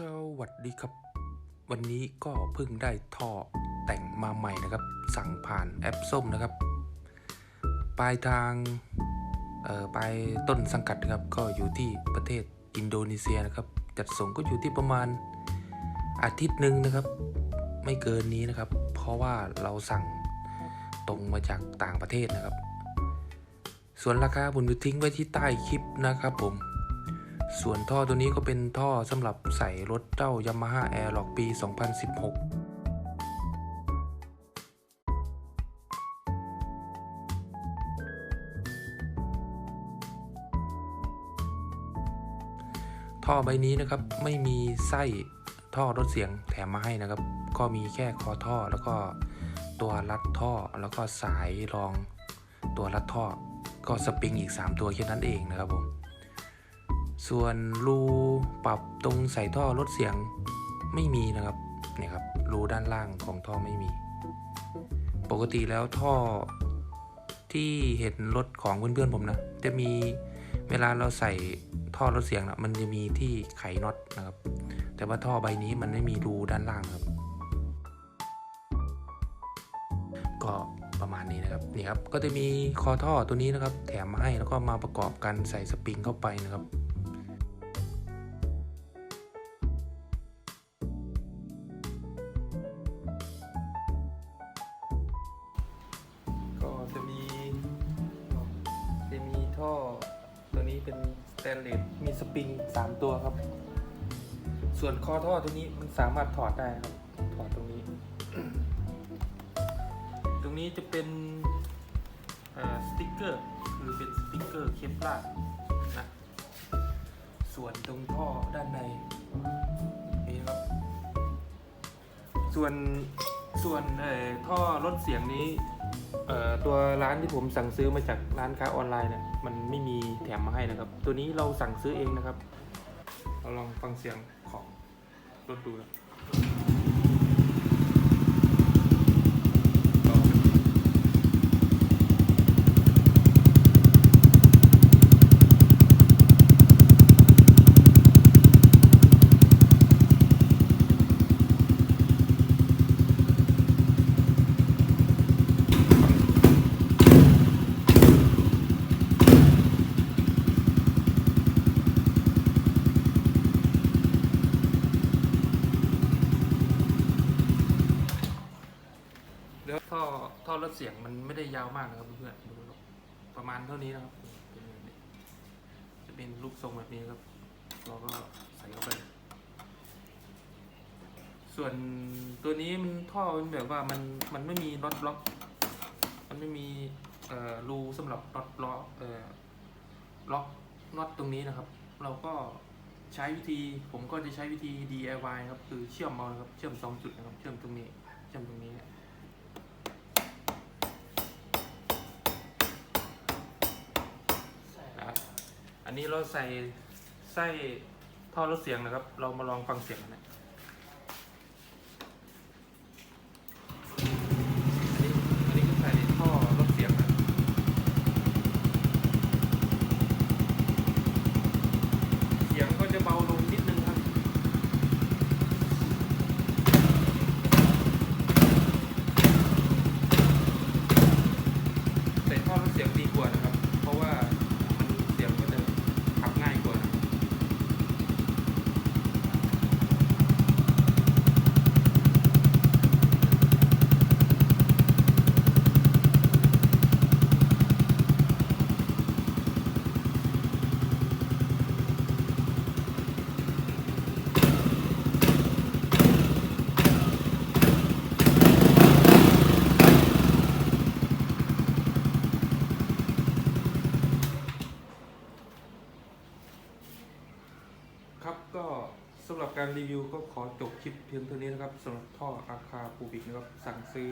สวัสดีครับ วันนี้ก็เพิ่งได้ท่อแต่งมาใหม่นะครับ สั่งผ่านแอปส้มนะครับ ปลายทางเอ่อปลายต้นสังกัดนะครับ ก็อยู่ที่ประเทศอินโดนีเซียนะครับ จัดส่งก็อยู่ที่ประมาณอาทิตย์หนึ่งนะครับ ไม่เกินนี้นะครับ เพราะว่าเราสั่งตรงมาจากต่างประเทศนะครับ ส่วนราคาผมจะทิ้งไว้ที่ใต้คลิปนะครับผม ส่วนท่อตัวนี้ก็เป็นท่อสำหรับใส่รถเจ้า Yamaha Airlock ปี 2016ท่อใบนี้นะครับไม่มีไส้ท่อรถเสียงแถมมาให้นะครับ ก็มีแค่คอท่อแล้วก็ตัวรัดท่อแล้วก็สายรองตัวรัดท่อ ก็สปริงอีก 3 ตัวแค่นั้นเองนะครับผม ส่วนรูปรับตรงใส่ท่อลดเสียงไม่มีนะครับเนี่ยครับรูด้านล่างของท่อไม่มี ปกติแล้วท่อที่เห็นรถของเพื่อนๆผมนะจะมีเวลาเราใส่ท่อลดเสียงนะมันจะมีที่ไขน็อตนะครับ แต่ว่าท่อใบนี้มันไม่มีรูด้านล่างครับ ก็ประมาณนี้นะครับนี่ครับก็จะมีคอท่อตัวนี้นะครับ แถมมาให้แล้วก็มาประกอบกันใส่สปริงเข้าไปนะครับ ท่อตัวนี้เป็นสแตนเลสมีสปริง3ตัวครับ ส่วนคอท่อตัวนี้มันสามารถถอดได้ครับ ถอดตรงนี้ ตรงนี้จะเป็นสติ๊กเกอร์คือเป็นสติ๊กเกอร์เคปลาร์นะส่วนตรงท่อด้านในนี่ครับ ส่วนส่วนเอ่อท่อลดเสียงนี้ ตัวร้านที่ผมสั่งซื้อมาจากร้านค้าออนไลน์เนี่ยมันไม่มีแถมมาให้นะครับ ตัวนี้เราสั่งซื้อเองนะครับ เราลองฟังเสียงของรถดูนะแล้ว ท่อท่อลดเสียงมันไม่ได้ยาวมากนะครับเพื่อนๆดูประมาณเท่านี้นะครับจะเป็นรูปทรงแบบนี้ครับ เราก็ใส่เข้าไป ส่วนตัวนี้มันท่อมันแบบว่ามันมันไม่มีน็อตบล็อก มันไม่มีเอ่อรูสำหรับน็อตล็อกเอ่อล็อกน็อตตรงนี้นะครับ เราก็ใช้วิธีผมก็จะใช้วิธี DIY ครับ คือเชื่อมเอานะครับ เชื่อมสองจุดนะครับ เชื่อมตรงนี้ เชื่อมตรงนี้เนี่ยนะครับอั นนี้เราใส่ไส้ท่อรถเสียงนะครับ เรามาลองฟังเสียงกันนะนนี้อันนี้ก็ใส่ท่อลดเสียงนะเสียงก็จะเบาลงนิดนึงครับใส่ท่อลดเสียงดีกว่านะครับ เพราะว่ามันเสียงก็จะขับง่ายกว่านะครับ ครับก็สำหรับ การรีวิวก็ขอจบคลิปเพียงเท่านี้นะครับสำหรับท่ออาคาปูบิกนะครับสั่งซื้อ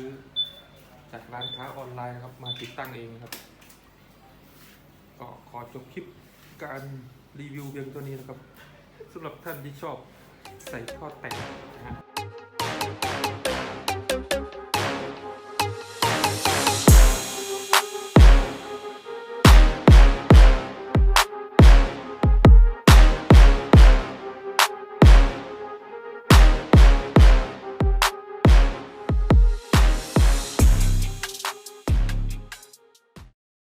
จากร้านค้าออนไลน์นะครับมาติดตั้งเองครับก็ขอจบคลิปการรีวิวเพียงเท่านี้นะครับสำหรับท่านที่ชอบใส่ท่อแต่งนะฮะ